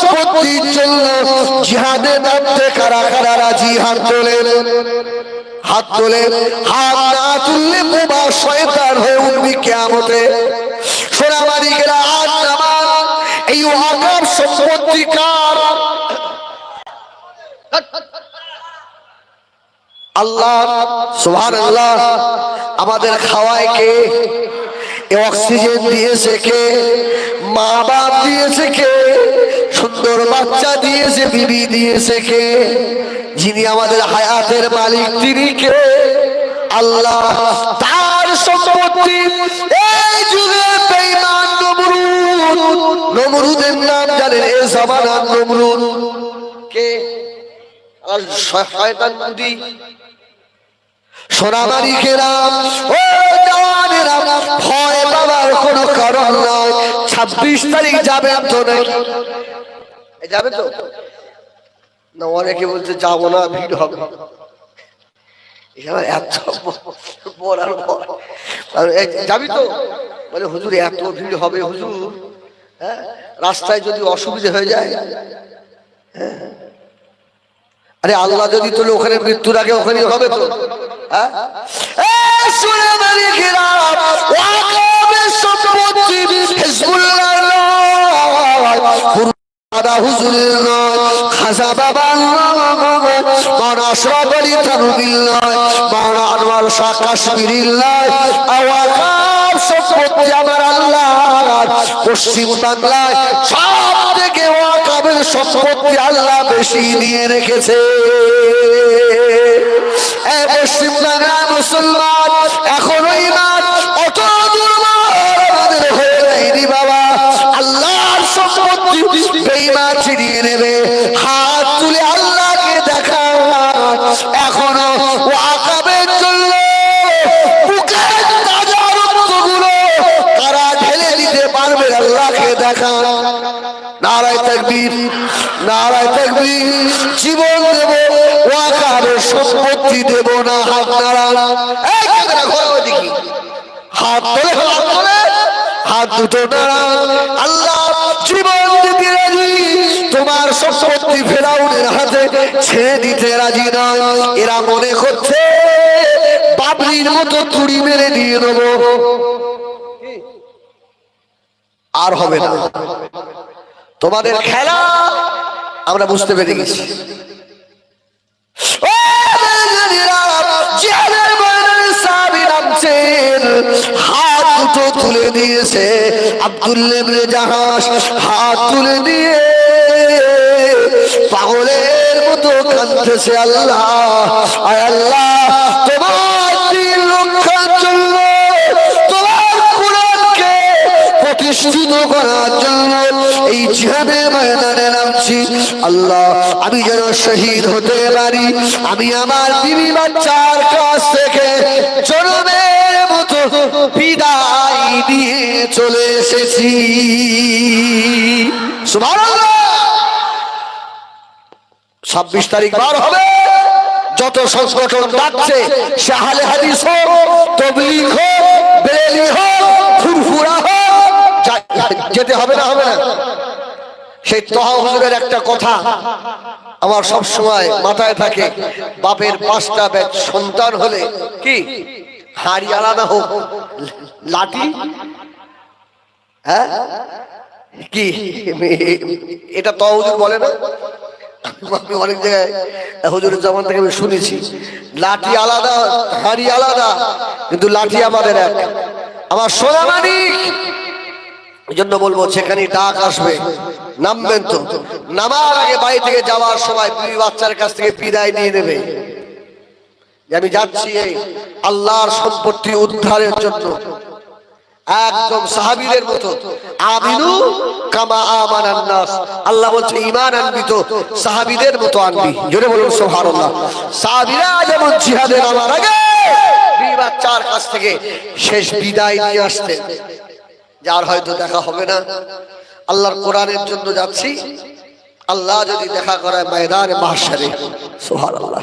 সম্পত্তির জন্য জিহাদে কারা কারা রাজি? হাত তোলে হাত তোলে। হাত না তুললে বোবা শয়তান হয়ে উঠবি কেমতে সোনামারিকেরা নামান। এই ওয়াকাব সম্পত্তি কার? আল্লাহ আল্লাহ আমাদের খাওয়ায় কে? অক্সিজেন দিয়েছে কে? মা বাপ দিয়েছে কে? সুন্দর বাচ্চা দিয়েছে, বিবি দিয়েছে কে? যিনি আমাদের হায়াতের মালিক, তিনি কে? আল্লাহ তার সম্পত্তি এই যুগে বেঈমান নমরুদ। নমরুদের নাম জানেন এ জামানার নমরুদ। কে? শয়তান কেরাম ও জওয়ানেরা, ভয় কোনো কারণ নয় ছাব্বিশ তারিখ নাকি এই যাবে তো? না, অনেকে বলছে যাব না, ভিড় হবে। এত আর যাবি তো? বলে, হুজুর, এত ভিড় হবে হুজুর। হ্যাঁ? রাস্তায় যদি অসুবিধা হয়ে যায়। হ্যাঁ। আরে আল্লাহ যদি তোলে ওখানে মৃত্যুর আগে ওখানে হবে তো? হ্যাঁ? দাদা হুজুরের নয়, খাজা বাবার নয়, মাওলানা আশরাফ আলী থানভীর নয়, মাওলানা আনোয়ার শাহ পশ্চিম বাংলায় সব থেকে ওয়াকাবের সম্পত্তি আল্লাহ বেশি নিয়ে রেখেছে। এখনও ইমান অত দুর্বল আমাদের হয়ে যায়নি বাবা। আল্লাহর সম্পত্তি তুলে আল্লাহকে দেখা এখনও নারায় তাকবীর নারায় তাকবীর, জীবন সম্পত্তি দেব না হাত নাড়া হাত ধরে, হাত দুটো নাড়া। আল্লাহ তোমার সম্পত্তি ফেরাউনের হাতে ছেড়ে দিতে রাজি নয় এরা মনে করছে, বাবরির মতো তুড়ি মেরে দিয়ে দেবো। আর হবে না। তোমাদের খেলা আমরা বুঝতে পেরে গেছি। ও সাহাবী হাত দুটো তুলে দিয়েছে। আব্দুল্লাহ ইবনে জাহাস হাত তুলে দিয়ে পাগলের মতো কাঁদতেছে আল্লাহ। আয় আল্লাহ এই জিহাদের ময়দানে নামছি। আল্লাহ, আমি যেন শহীদ হতে পারি, আমি আমার বিবি বাচ্চার এসেছি। ছাব্বিশ তারিখ বার হবে। যত সংগঠন ডাকছে সে আহলে হাদিস হোক, তবলিগ হোক, বেরেলি হোক, ফুরফুরা হোক যেতে হবে না হবে না। সেই তহা একটা কথা আমার সব সময় মাথায় থাকে। বাপের পাঁচটা ব্যাচ সন্তান হলে কি হাড়ি আলাদা হোক, লাঠি? হ্যাঁ? কি? এটা তহজুর বলে না? আমি অনেক জায়গায় হুজুরের জমান থেকে আমি শুনেছি। লাঠি আলাদা, হাড়ি আলাদা, কিন্তু লাঠি আমাদের এক। আমার সোনা মানিক! জন্য বলব সেখানে ডাক আসবে, নামবেন তো। নামার আগে বাড়ি থেকে যাওয়ার সময় বিবি বাচ্চার কাছ থেকে বিদায় নিয়ে নেবে। আমি যাচ্ছি আল্লাহর সম্পত্তি উদ্ধারের জন্য। একদম সাহাবিদের মতো। আমিনু কামা আমান নাস। আল্লাহ বলছে ইমান আনবি তো, সাহাবীদের মতো আনবি। জোরে বলুন, সুবহানাল্লাহ। সাহাবীরা যেমন জিহাদে নামার আগে বিবি বাচ্চার কাছ থেকে শেষ বিদায় নিয়ে আসতে যার হয়তো দেখা হবে না। আল্লাহর কোরআনের জন্য যাচ্ছি। আল্লাহ যদি দেখা করায় ময়দানে, মাহশারে। সুবহানাল্লাহ।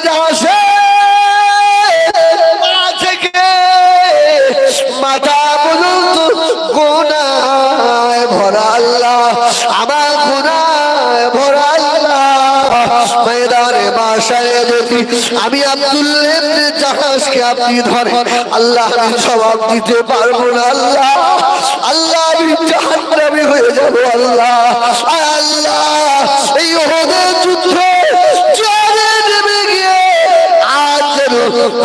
আমি আব্দুল্লাহ জাহাজকে আপনি ধরেন। আল্লাহ আমি জবাব দিতে পারব না, আল্লাহ। আল্লাহ, আমি জাহান্নামী হয়ে যাব, আল্লাহ। আল্লাহ, এই ওহদের যুদ্ধে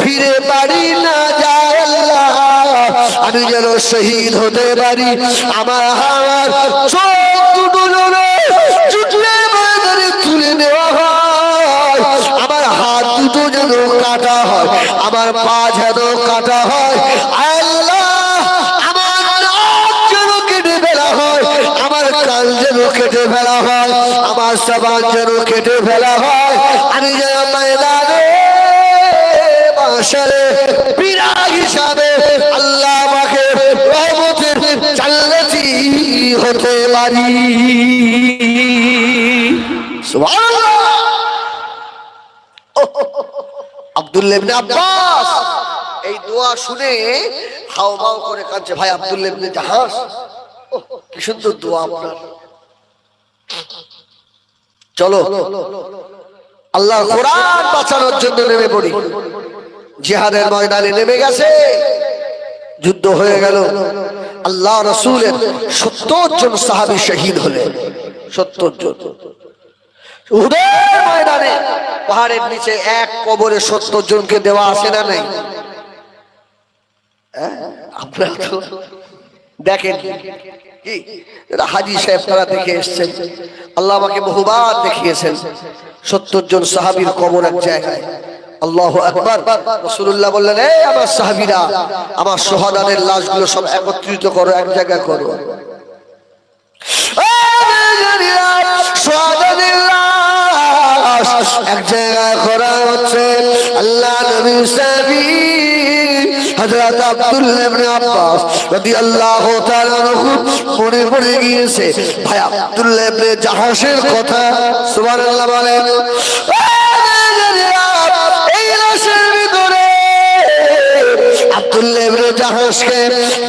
ফিরে বাড়ি না যায়, আল্লাহ। আমি যেন শহীদ হতে পারি, আমার আমার চোখ দুটো ময়দানে তুলে নেওয়া হয়। আমার পা যেন কাটা হয়। আল্লাহ, আমার নাক যেন কেটে ফেলা হয়। আমার কাল যেন কেটে ফেলা হয়। আমার সাবান যেন কেটে ফেলা হয়। আমি যেন ময়দানে মাশারে বিরাগ হিসাবে আল্লাহ আমাকে রহমতের জান্নাতি হতে পারি। আব্বাস। এই দোয়া শুনে হাওমাও করে কাঁদছে, ভাই আব্দুল্লাহ জাহাজ কি সুন্দর দোয়া আপনার। চলো আল্লাহ কোরআন বাঁচানোর জন্য নেমে পড়ি। জিহাদের ময়দানে নেমে গেছে, যুদ্ধ হয়ে গেল। আল্লাহ রসুলের সত্তর জন সাহাবি শহীদ হলেন, সত্তর জন। উহুদের ময়দানে, পাহাড়ের নিচে এক কবরে সত্তর জনকে দেওয়া আছে না নাই? হ্যাঁ? আপনারা তো দেখেন হাজি সাহেব তারা দেখে এসছেন। আল্লাহ আমাকে বহুবার দেখিয়েছেন। সত্তর জন সাহাবীর কবর এক জায়গায়। আল্লাহ আকবার। রসুল্লাহ বললেন, এই আমার সাহাবীরা, আমার সোহাদানের লাশগুলো সব একত্রিত করো, এক জায়গায় করো। সোহাদানের এক জায়গায় করা হচ্ছে। আল্লাহ নবী সাহাবী হযরত আব্দুল্লাহ ইবনে আব্বাস রাদিয়াল্লাহু তাআলা আনহু পড়ে পড়ে গিয়েছে, ভাই, আব্দুল্লাহ ইবনে কথা? সুবহানাল্লাহ বলেন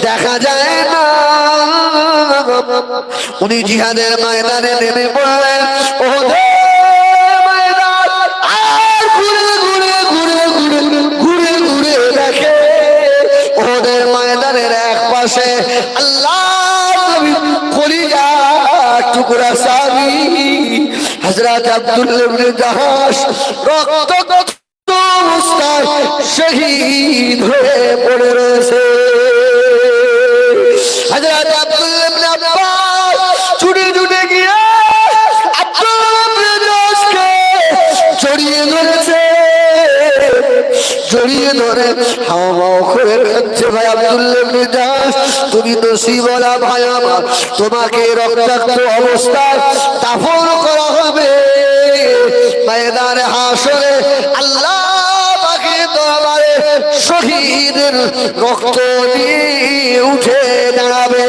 দেখা যায় না। উনি জিহাদের ময়দানে নেমে পড়লেন ওদের হযরত আব্দুল্লাহ ইবনে জাহাস রক্ত অবস্থায় শহীদ হয়ে পড়ে রয়েছে। হযরত আব্দুল্লাহ ইবনে আব্বাস গিয়ে আব্দুল্লাহ জড়িয়ে ধরেছে। জড়িয়ে ধরে হাওয়া করে কাঁদছে ভাই আব্দুল্লাহ তুমি ভাই আমার, তোমাকে রক্তাক্ত অবস্থায় দাফন করা হবে। ময়দানে হাসরে আল্লাহ শহীদের রক্ত দিয়ে উঠে দাঁড়াবে।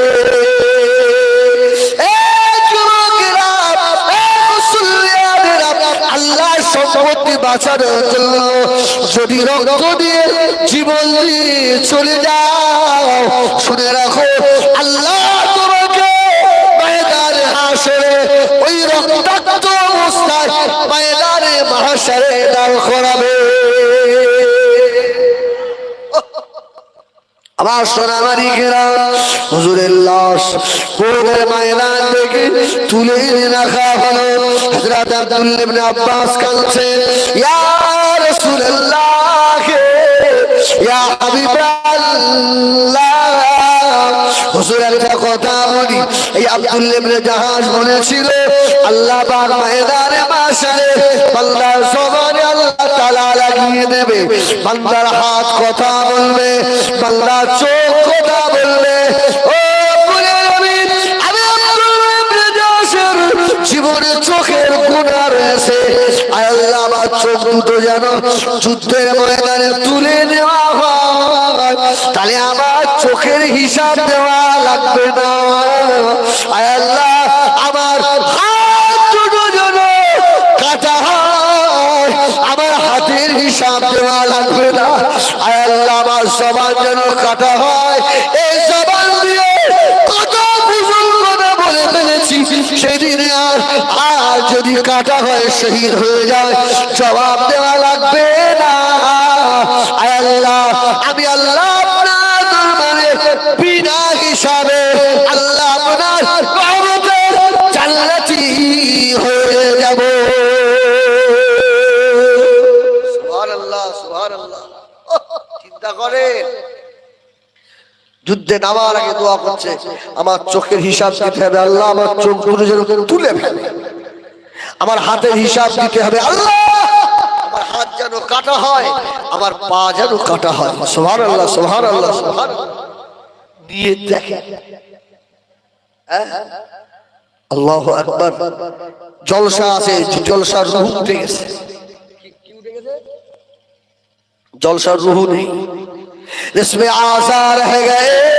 সম্পত্তি বাঁচানোর জন্য যদি রক্ত দিয়ে জীবন দিয়ে চলে যাও, শুনে রাখো, আল্লাহ ওই রক্তাক্ত অবস্থায় ময়দানে মহাশরে দাঁড় করাবে। আমার সোনামারি ঘেরা, হুজুরের লাশ কোরআনের ময়দান থেকে তুলে রাখা হলো। হযরত আব্দুল্লাহ ইবনে আব্বাস কাঁদছে, ইয়া রাসূলুল্লাহ ইয়া হাবিবাল্লাহ। হুজুর একটা কথা বলি। এই ইবনে জাহাজ বলেছিল, আল্লাহ পাক ময়দানে বান্দার জবানে আল্লাহ তাআলা লাগিয়ে দেবে। বান্দার হাত কথা বলবে, বান্দার চোখ কথা বলবে। ও জীবনে চোখের গুনাহ রয়েছে। আল্লাহ চোখ দুটো যেন যুদ্ধের ময়দানে তুলে নেওয়া হয়। তাহলে আমার চোখের হিসাব দেওয়া লাগবে না। আল্লাহ, আমার হাতের হিসাব দেওয়া লাগবে না। সবার যেন কাটা হয়। কত আর যদি কাটা হয়, শহীদ হয়ে যায়। জবাব দেওয়া লাগবে না। আল্লাহ করেন যুদ্ধে নামার আগে দোয়া করছে, আমার চোখের হিসাব দিতে হবে আল্লাহ, আমার চোখ দুটো যেন তুলে ফেলে। আমার হাতের হিসাব দিতে হবে আল্লাহ হয় জলসা আছে, জলসার রুহ উঠে গেছে? جلسہ روح نہیں۔ جس میں آزا رہ گئے۔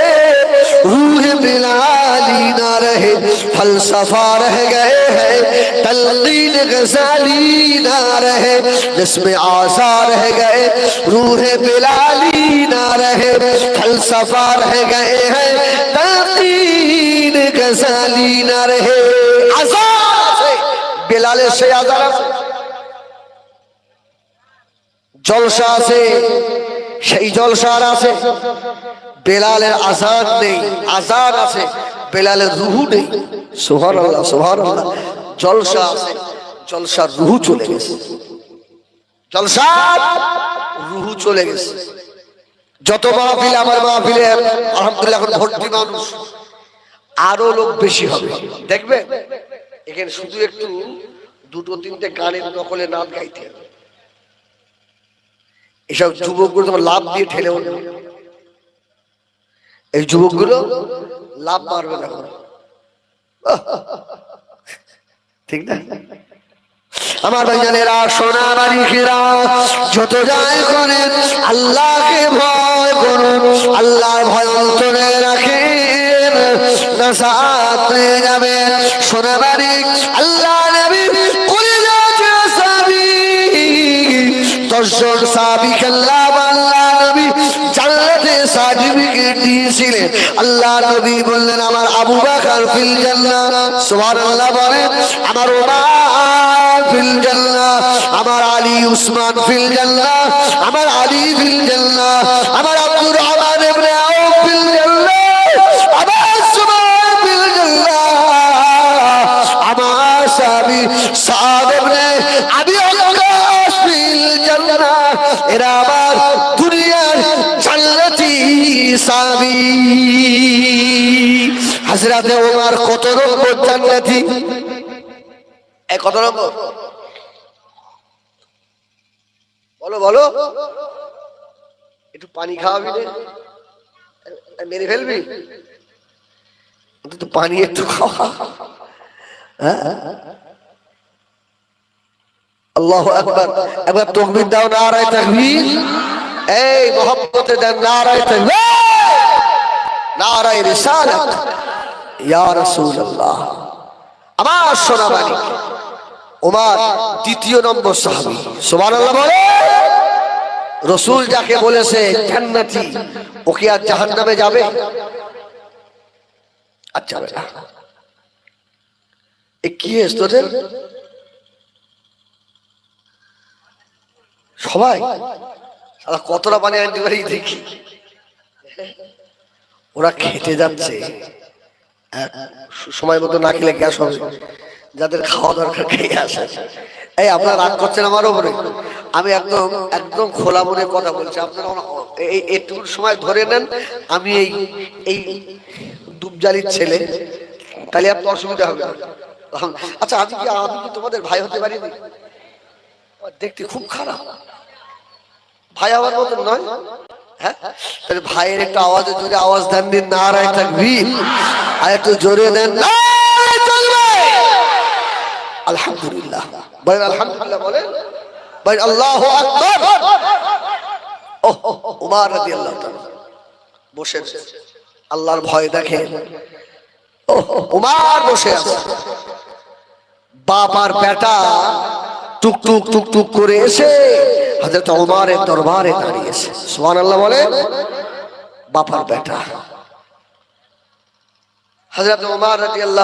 روح بلا لینا رہے۔ فلسفہ رہ گئے ہے۔ تلقین غزالی نہ رہے۔ جس میں آزا رہ گئے۔ روح بلا لینا رہے۔ فلسفہ رہ گئے ہے۔ تلقین غزالی نہ رہے۔ آزاد بلال سے آزاد জলসা আছে, সেই জলসার আছে। বেলালের আজাদ নেই আজাদ আছে, বেলালের রুহু নেই। সোহার আল্লাহ সোহার আল্লাহ জলসা আছে, জলসার রুহু চলে গেছে। জলসার রুহু চলে গেছে। যত মাহফিল আমার মাহফিলে, আলহামদুলিল্লাহ এখন ভর্তি মানুষ। আরও লোক বেশি হবে। দেখবে? এখানে শুধু একটু দুটো তিনটে গানের নকলে নাম গাইতে হবে। এসব যুবকগুলো তোমার লাভ দিয়ে ঠেলে উঠবে। এই যুবকগুলো লাভ মারবে না ঠিক না? আমার ভাইজানেরা সোনা মালিকেরা যত যায় করেন আল্লাহকে ভয় করুন, আল্লাহর ভয় অন্তরে রাখেন। যাবেন। সোনা মালিক আল্লাহ আল্লাহ আল্লাহ নবী সার্টিফিকেট দিয়েছিলেন। আল্লাহ নবী বললেন, আমার আবু ফিল বলেন, আমার ফিল আমার আলী উসমান ফিল জান্নাত আমার আলী ফিল জান্নাত আমার আব্দুর হযরতে ওমর কত নম্বর জান্নাতি? কত নম্বর? বলো বলো। একটু পানি খাওয়াবি মেরে ফেলবি। পানি একটু খাওয়া। হ্যাঁ? আল্লাহ একবার একবার তকবির দাও, নারায় তাকবীর। এই মোহাম্মতে দেন, নারায় তাকবীর। নারায় রিসালাত। ওমার নম্বর রসুল যাকে বলেছে জান্নাতি ও কি আর জাহান্নামে যাবে? আর যাবে না। এ কি হয়েছে তোদের? সবাই? কতটা পানি আনতে পারি দেখি। ওরা খেতে যাচ্ছে। সময় মতো না খেলে গ্যাস হবে। যাদের খাওয়া দরকার খেয়ে আসে। এই, আপনারা রাগ করছেন আমার উপরে। আমি একদম একদম খোলা মনে কথা বলছি। আপনারা সময় ধরে নেন। আমি এই এই ডুবজালির ছেলে। তাহলে আপনার অসুবিধা হবে। আচ্ছা আমি কি আমি কি তোমাদের ভাই হতে আমার দেখতে খুব খারাপ। ভাই আমার মতন নয়। হ্যাঁ? তাহলে ভাইয়ের একটা আওয়াজে যদি আওয়াজ দেন দিন না রায় থাকবি। আর একটু জোরে দেন। আলহামদুলিল্লাহ। বলেন আলহামদুলিল্লাহ বলেন। বলেন আল্লাহু আকবার। উমার বসে আল্লাহর ভয় দেখে ও উমার বসে আছে। বাপ আর বেটা টুক টুক টুক টুক করে এসে হযরত ওমরের দরবারে দাঁড়িয়েছে। সুবহানাল্লাহ বলে বাপার বেটা। হযরত ওমর তাআলা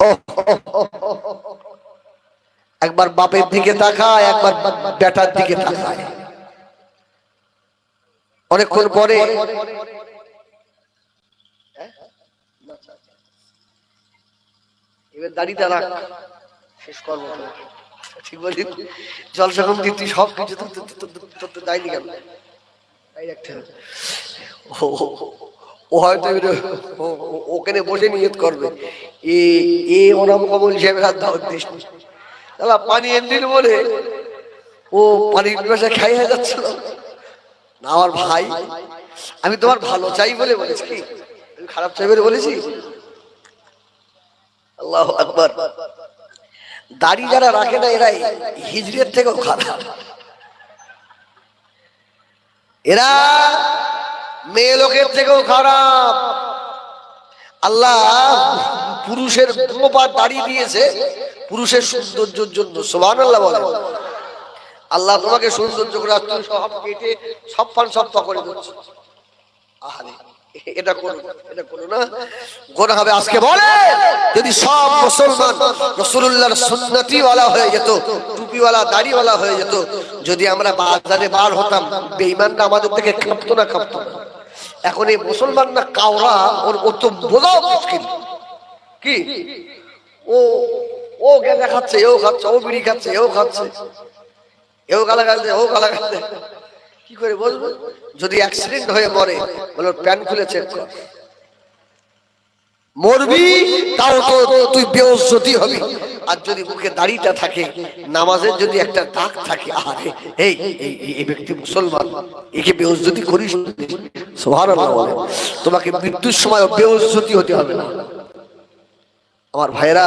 ও একবার বাপের দিকে তাকায় একবার বেটার দিকে তাকায় অনেকক্ষণ পরে এবার দাড়িটা রাখ শেষ করব ঠিক বলি জলসা কম তুই সব কিছু কেন দায়ী। ও- ও- হয়তো ওখানে বসে নিয়ত করবে। এ এ ওরম কমল হিসেবে নি। পানি এনে বলে ও পানির পিপাসা খাই হয়ে যাচ্ছিল না। আমার ভাই, আমি তোমার ভালো চাই বলে বলেছি। কি খারাপ চাই বলে বলেছি। আল্লাহ আকবার। দাড়ি যারা রাখে না এরা হিজড়ের থেকেও খারাপ। এরা মেয়ে লোকের থেকেও খারাপ। আল্লাহ পুরুষের ধূমপাত দাঁড়িয়ে দিয়েছে, পুরুষের সৌন্দর্যের জন্য সোমান আল্লাহ বলে আল্লাহ তোমাকে সৌন্দর্য করে তুমি সব কেটে, সব পান, সব করে দিচ্ছ হয়ে হয়ে আমাদের থেকে খাপতো না, কাঁপতো না। এখন এই মুসলমান না কাওরা, ওর ওর তো বোঝাও মুশকিল। কি? ও ও গেঁজা খাচ্ছে এও খাচ্ছে, ও বিড়ি খাচ্ছে, এও খাচ্ছে। এও গালা গালছে ও গালা গালছে কি করে বলব? যদি অ্যাক্সিডেন্ট হয়ে মরে, বলো প্যান খুলে চেক কর। মরবি, তাও তো তুই বেহস্তি হবি। আর যদি মুখে দাড়িটা থাকে, নামাজের যদি একটা দাগ থাকে, আরে, এই এই ব্যক্তি মুসলমান, একে বেহস্তি করিস। তোমাকে মৃত্যুর সময় বেহস্তি হতে হবে না। আমার ভাইরা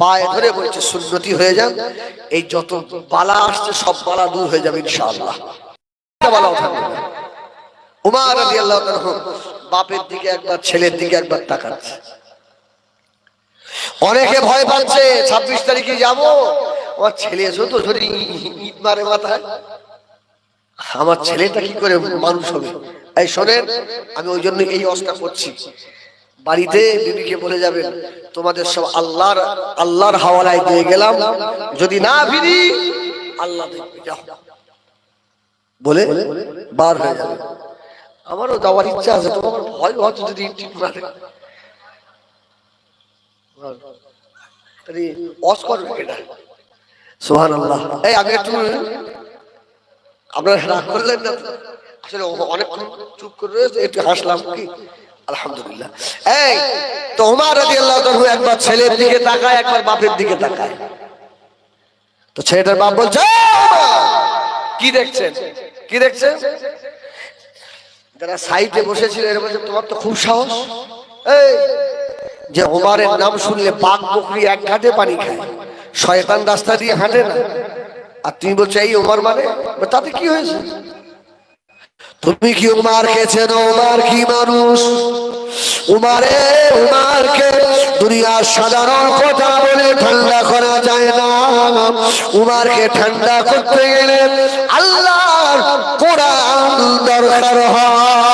পায়ে ধরে বলছে, সুন্নতি হয়ে যান এই যত বালা আসছে, সব বালা দূর হয়ে যাবে ইনশাআল্লাহ। বালাও থাকবে। উমার রাদিয়াল্লাহু তাআলা বাপের দিকে একবার, ছেলের দিকে একবার তাকাচ্ছে। অনেকে ভয় পাচ্ছে ছাব্বিশ তারিখে যাব? আমার ছেলে এসো তো যদি ঈদ মারে মাথায়। আমার ছেলেটা কি করে মানুষ হবে? এই শোনেন আমি ওই জন্য এই অবস্থা করছি। বাড়িতে বিবিকে বলে যাবেন তোমাদের সব আল্লাহর আল্লাহর হাওয়ালায় দিয়ে গেলাম। যদি না ফিরি আল্লাহ বলে বার হয়ে যাবে। আমারও যাওয়ার ইচ্ছা আছে তোমার ভয় হচ্ছে যদি সোহান এই করলেন না? আসলে চুপ একটু হাসলাম কি? একবার ছেলের দিকে তাকায়, একবার বাপের দিকে তাকায়। তো ছেলেটার বাপ বলছে, "এই কি দেখছেন? কি দেখছেন? যারা সাইডে বসেছিল, এরা বলছে, তোমার তো খুব সাহস। এই যে ওমারের নাম শুনলে বাঘ বকরি এক ঘাটে পানি খায়। শয়তান রাস্তা দিয়ে হাঁটে না। আর তুমি বলছো, এই ওমার মানে? তাতে কি হয়েছে? তুমি কি উমারকে চেনো উমার কি মানুষ? উমারে উমারকে দুনিয়ার সাধারণ কথা বলে ঠান্ডা করা যায় না। উমারকে ঠান্ডা করতে গেলে আল্লাহর কোরআন দরকার হয়।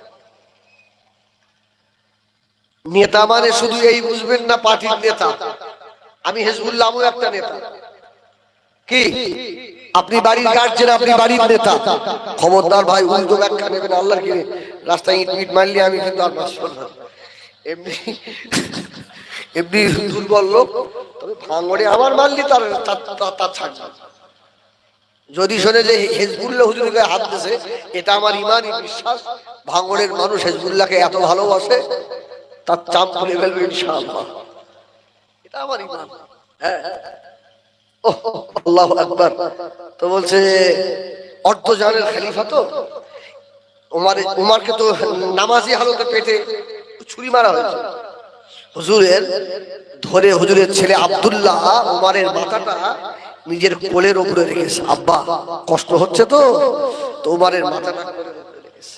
নেতা মানে শুধু এই বুঝবেন না পার্টির নেতা। আমি হেজবুল্লাহ একটা নেতা। কি? আপনি বাড়ির গার্জেন আপনি বাড়ির নেতা। খবরদার ভাই, উল্টো ব্যাখ্যা নেবেন আল্লাহ কিনে রাস্তায় ইট মিট মারলে, আমি কিন্তু আর না। এমনি এমনি দুর্বল লোক, তবে ভাঙড়ে আমার মারলি, তার, তার- তার- তার ছাড়। না। যদি শোনে যে হেজবুল্লাহ হুজুরকে হাত দিয়েছে, এটা আমার ইমানই বিশ্বাস। ভাঙড়ের মানুষ হেজবুল্লাহকে এত ভালোবাসে তার চাপ খুলে ফেলবে ইনশাআল্লাহ। এটা আমার ইমান। হ্যাঁ। আল্লাহ আকবার। তো বলছে, অর্ধ জাহানের খলিফা তো? উমার, উমারকে তো নামাজি হালতে পেটে ছুরি মারা হয়েছে। হুজুরের ধরে হুজুরের ছেলে আব্দুল্লাহ উমারের মাথাটা নিজের কোলের উপরে রেখেছে আব্বা, কষ্ট হচ্ছে তো? তো উমারের মাথাটা রেখেছে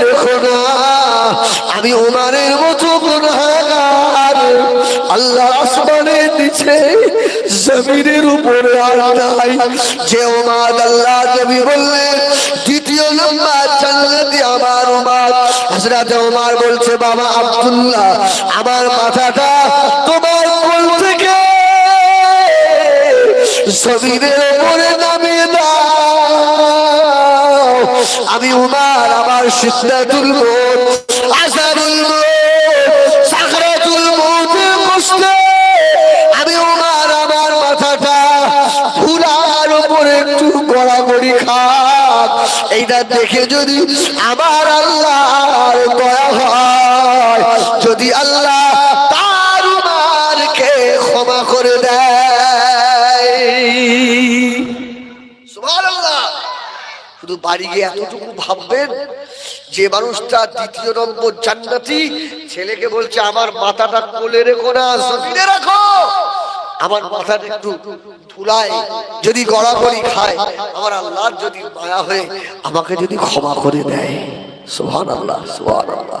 রেখো আমি উমারের মতো আল্লাহ জমিনের উপরে যে উমার আল্লাহ দ্বিতীয় নম্বর জান্নাতি আমার উমার হযরত উমার বলছে, বাবা আব্দুল্লাহ, আমার মাথাটা তোমার কোল থেকে জমিনের উপরে আমি উমার আমার মৌতের কষ্টে আমি উমার, আমার মাথাটা ফুলার উপরে একটু খাক। এইটা দেখে যদি আমার আল্লাহর দয়া হয়, যদি আল্লাহ তার উমারকে ক্ষমা করে দেয়। শুধু বাড়ি গিয়ে এতটুকু ভাববেন? যে মানুষটা দ্বিতীয় নম্বর জান্নাতি, ছেলেকে বলছে, আমার মাথাটা কোলে রেখো না, জমিনে রাখো। আমার মাথাটা একটু ধুলায়, যদি গড়াগড়ি খায়, আমার আল্লাহর যদি মায়া হয়ে, আমাকে যদি ক্ষমা করে দেয়। সোহান আল্লাহ সোহান আল্লাহ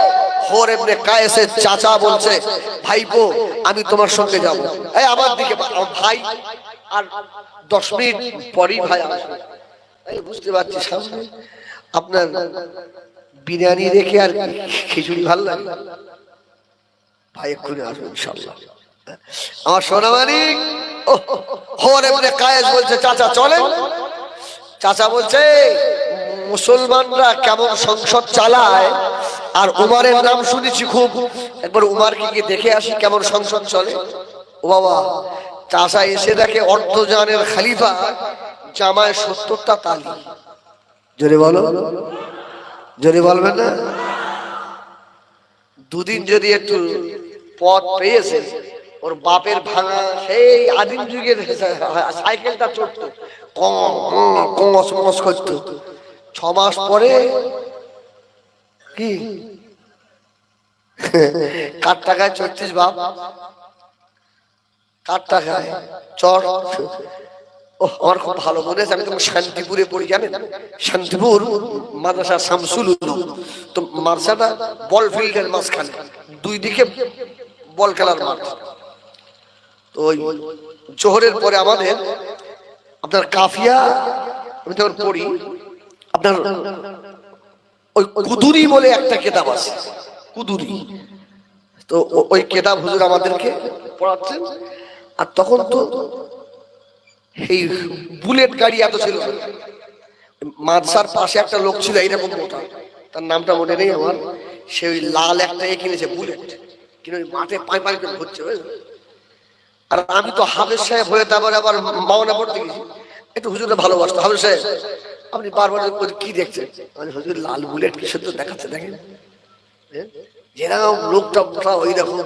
হোর এমনি কায়েসের চাচা বলছে ভাই ভাইপো, আমি তোমার সঙ্গে যাব। এই আমার দিকে ভাই, আর দশ মিনিট পরেই ভাই আসবে। এই বুঝতে পারছি সামনে আপনার বিরিয়ানি রেখে আর খিচুড়ি ভালো লাগে? ভাই এক্ষুনি আসবে ইনশাল্লাহ আমার সোনা মানিক ও হোর এমনি কায়েস বলছে, চাচা, চলেন। চাচা বলছে মুসলমানরা কেমন সংসদ চালায়? আর উমারের নাম শুনেছি খুব। একবার উমারকে গিয়ে দেখে আসি কেমন সংসদ চলে। ও বাবা চাচা এসে দেখে অর্ধজানের খালিফা, জামায় সত্তরটা তালি। জোরে বলো। জোরে বলবেন না? দুদিন যদি একটু পথ পেয়েছে, ওর বাপের ভাঙা সেই আদিম যুগের সাইকেলটা চড়তো। কমস মস করতো। ছ মাস পরে কি? কার টাকায় চড়ছিস বাপ? কার টাকায়? ও, আমার খুব ভালো মনে আছে, আমি তখন শান্তিপুরে পড়ি, জানেন? শান্তিপুর মাদ্রাসা শামসুল। তো মাদ্রাসাটা বল ফিল্ডের মাঝখানে, দুই দিকে বল খেলার মাঠ। তো ওই জোহরের পরে আমাদের, আপনার কাফিয়া, আমি তখন পড়ি আপনার ওই কুদুরি বলে একটা কেতাব আছে। কুদুরি। তো ওই কেতাব হুজুর আমাদেরকে পড়াচ্ছেন। আর তখন তো এই বুলেট গাড়ি এত ছিল। না। মাদ্রাসার পাশে একটা লোক ছিল, এইরকম মোটা। তার নামটা মনে নেই আমার। সে ওই লাল একটা এ কিনেছে, বুলেট। কিনে ওই মাঠে পাই পাই করে ঘুরছে? আর আমি তো হাফেজ সাহেব হয়ে তারপরে আবার মাওনা পড়তে গেছি। একটু হুজুরে ভালোবাসতো। হাফেজ সাহেব আপনি বারবার কি দেখছেন? আমি হুজুর লাল বুলেট কি তো দেখাচ্ছে দেখেন। হ্যাঁ? যেরকম লোকটা ওই রকম